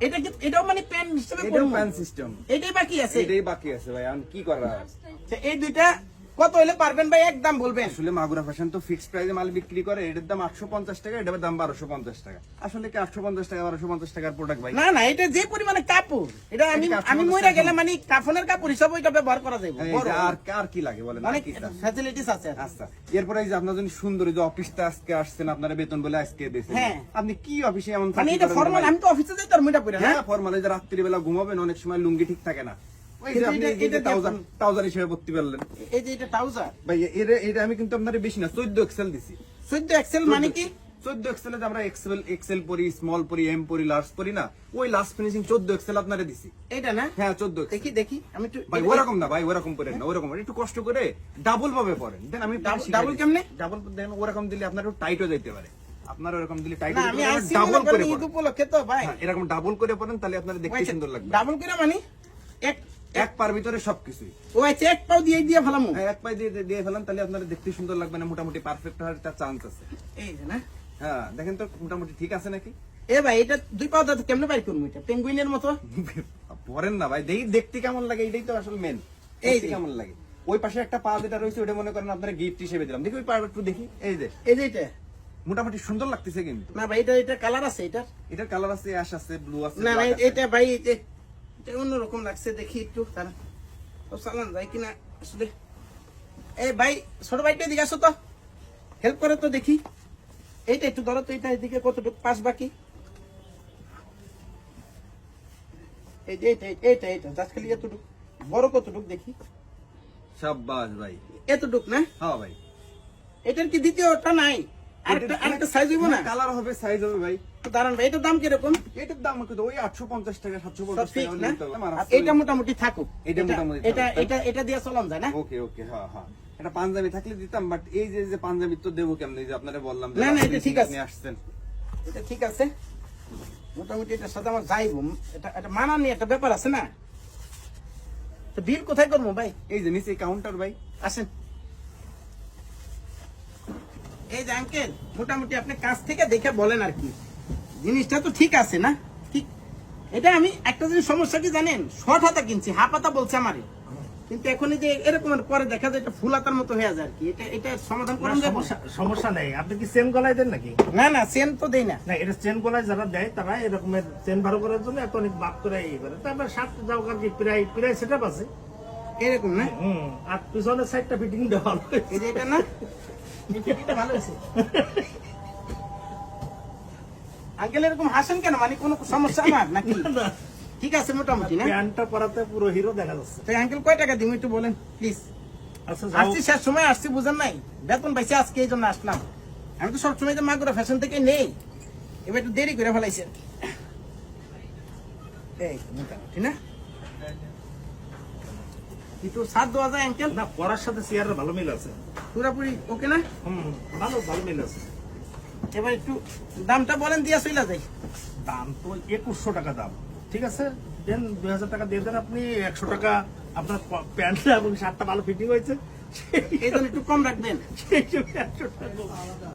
এটা কি এটাও মানে প্যান সিস্টেম এটাও? প্যান সিস্টেম এটাই বাকি আছে? এটাই বাকি আছে ভাই আমি কি করা এই দুইটা কত হলে পারবেন ভাই? একদম বলবেন। আসলে মাগুরা ফ্যাশন তো ফিক্সড প্রাইসে মাল বিক্রি করে এটার দাম আটশো পঞ্চাশ টাকা এটার দাম বারোশো পঞ্চাশ টাকা। আসলে কি আটশো পঞ্চাশ টাকা বারোশো পঞ্চাশ টাকার প্রোডাক্ট ভাই? না না এটা যে পরিমাণে কাপড় এটা আমি আমি তো গেলে মানে কাফনের কাপড় হিসাবে এটা ব্যবহার করা যাবে বড়। আর আর কি লাগে বলেন অনেক কি ফ্যাসিলিটিস আছে আচ্ছা এরপরে এই যে আপনার জন্য সুন্দর যে অফিসটা আজকে আসছেন আপনারা বেতন বলে আজকে দিয়েছেন। হ্যাঁ। আপনি কি অফিসে এমন মানে এটা ফর্মাল আমি তো অফিসে যাই তার মুইটা পরে হ্যাঁ? হ্যাঁ ফর্মাল এই যে রাত্রিবেলা ঘুমাবেন অনেক সময় লুঙ্গি ঠিক থাকে না। ওই যে কিন্তু আপনি এটা- এই যে এটা ট্রাউজার দেখুন। ট্রাউজার হিসেবে পড়তে পারলেন এই যে এটা ট্রাউজার ভাই এর এটা আমি কিন্তু আপনার বেশি না চোদ্দ এক্সেল দিছি। চোদ্দ এক্সেল মানে কি? চোদ্দ এক্সেলে আমরা এক্সেল এক্সেল পরি স্মল পরি এম পরি লার্জ পরি না ওই লাস্ট ফিনিশিং চোদ্দ এক্সেল আপনারে দিছি। এটা না? হ্যাঁ চোদ্দ দেখি দেখি আমি একটু ভাই ওরকম না ভাই ওরকম করেন না ওরকম একটু কষ্ট করে ডাবল ভাবে দেন আমি কেমনে? ডাবল দেন ওরকম দিলে আপনার একটু টাইটও যাইতে পারে। আপনার ওরকম দিলে টাইট আমি ডাবল করে উপলক্ষে তো ভাই। হ্যাঁ, এরকম ডাবল করে পড়েন তাহলে আপনার দেখতে সুন্দর লাগবে। ডাবল করে মানে? এক এক পার ভিতরে সবকিছুই। ও আচ্ছা এক পাও দিয়ে দিয়ে ফেলাম? হ্যাঁ, এক দিয়ে দিয়ে- ফেলান তাহলে আপনার দেখতে সুন্দর লাগবে না মোটামুটি পারফেক্ট হওয়ার একটা চান্স আছে। এই যে না। হ্যাঁ দেখেন তো মোটামুটি ঠিক আছে নাকি? এ ভাই এটা দুই পাও দাঁত কেমনে বাইর করব এটা? পেঙ্গুইনের মতো? পরেন না ভাই দেখি দেখতে কেমন লাগে এটাই তো আসলে মেন এই। কেমন লাগে। ওই পাশে একটা পা যেটা রয়েছে ওটা মনে করেন আপনার গিফট হিসেবে দিলাম। দেখি ওই পা একটু দেখি। এই যে। এই যে এটা। মোটামুটি সুন্দর লাগতেছে কিন্তু। না ভাই এটা এটা কালার আছে এটা এটার কালার আছে অ্যাশ আছে ব্লু আছে না। এটা ভাই এটা এটা অন্যরকম লাগছে দেখি একটু তারা। চালান যায় কিনা আসলে। এই ভাই ছোট ভাইটা এদিকে আসো তো। হেল্প করে তো দেখি। এইটা একটু ধরো তো এটা এদিকে কতটুকু পাস বাকি। এই যে এইটা এইটা, এইটা এইটা জাস্ট খালি এতটুকু। বড় কতটুকু দেখি। সাব্বাস ভাই। এতটুক না? হ্যাঁ ভাই। এটার কি দ্বিতীয়টা নাই? আরেকটা আরেকটা সাইজ হইব না? কালার হবে সাইজ হবে ভাই। দাঁড়ান ভাই এটার দাম কীরকম? এটার দাম কিন্তু ওই আটশো পঞ্চাশ টাকা সাতশো পঞ্চাশ টাকা না? নিতে হবে। আমার আর আসলে- এটা মোটামুটি থাকুক। এটা এটা মোটামুটি এটা এটা এটা দিয়ে চলান যায় না? ওকে ওকে হ্যাঁ হ্যাঁ। এটা পাঞ্জাবি থাকলে দিতাম বাট এই যে যে পাঞ্জাবি তো দেবো কেমন? যে আপনারা বললাম না, না, এটা ঠিক আছে। নিয়ে আসছেন। এটা ঠিক আছে। মোটামুটি এটার সাথে আমার যাইব এটা এটা মানানি একটা ব্যাপার আছে না? তো বিল কোথায় করব ভাই? এই যে নিচে কাউন্টার ভাই। আসেন। এই যে আঙ্কেল মোটামুটি আপনি কাছ থেকে দেখে বলেন আর কি। জিনিসটা তো ঠিক আছে না? ঠিক? এটা আমি একটা জিনিস সমস্যা কি জানেন? শর্ট হাতা কিনছি হাফ হাতা বলছে আমারে। কিন্তু এখন যে এরকম পরে দেখা যায় এটা ফুল হাতার মতো হয়ে যায় আর কি। এটা এটা সমাধান করেন সমস্যা সমস্যা নেই। আপনি কি চেন গলায় দেন নাকি? না না সেন তো দেই না। না এটা চেন গলায় যারা দেয় তারা এরকমের চেন ভালো করার জন্য এত অনেক বাদ করে ইয়ে করে। তারপরে সাত যাও আর কি প্রায় প্রায় সেট আছে। এরকম না? হুম আর পিছনের সাইডটা ফিটিং দেওয়া হলো। এই যে এটা না? ভালো হয়েছে আঙ্কেল এরকম হাসেন কেন? মানে কোনো সমস্যা আমার নাকি? ঠিক আছে মোটামুটি না? প্যান্টটা পরাতে পুরো হিরো দেখা যাচ্ছে। তো আঙ্কেল কয় টাকা দিব একটু বলেন প্লিজ আচ্ছা আসছি শেষ সময় আসছি বুঝেন নাই? বেতন পাইছি আজকে এই জন্য আসলাম। আমি তো সবসময় যে মাগুরা ফ্যাশন থেকে নেই। এবার একটু দেরি করে ফেলাইছে। এই মোটামুটি না? একটু সাত দেওয়া যায় আঙ্কেল? না পরার সাথে চেয়ারের ভালো মিল আছে। পুরোপুরি ওকে না? হুম ভালো ভালো মিল আছে। এবার একটু দামটা বলেন দিয়া চলে যাই। দাম তো একুশশো টাকা দাম ঠিক আছে? দেন দুই হাজার টাকা দিয়ে দেন আপনি একশো টাকা আপনার প্যান্টটা এবং শার্টটা ভালো ফিটিং হয়েছে। জন্য একটু কম রাখবেন। সেই জন্য একশো টাকা।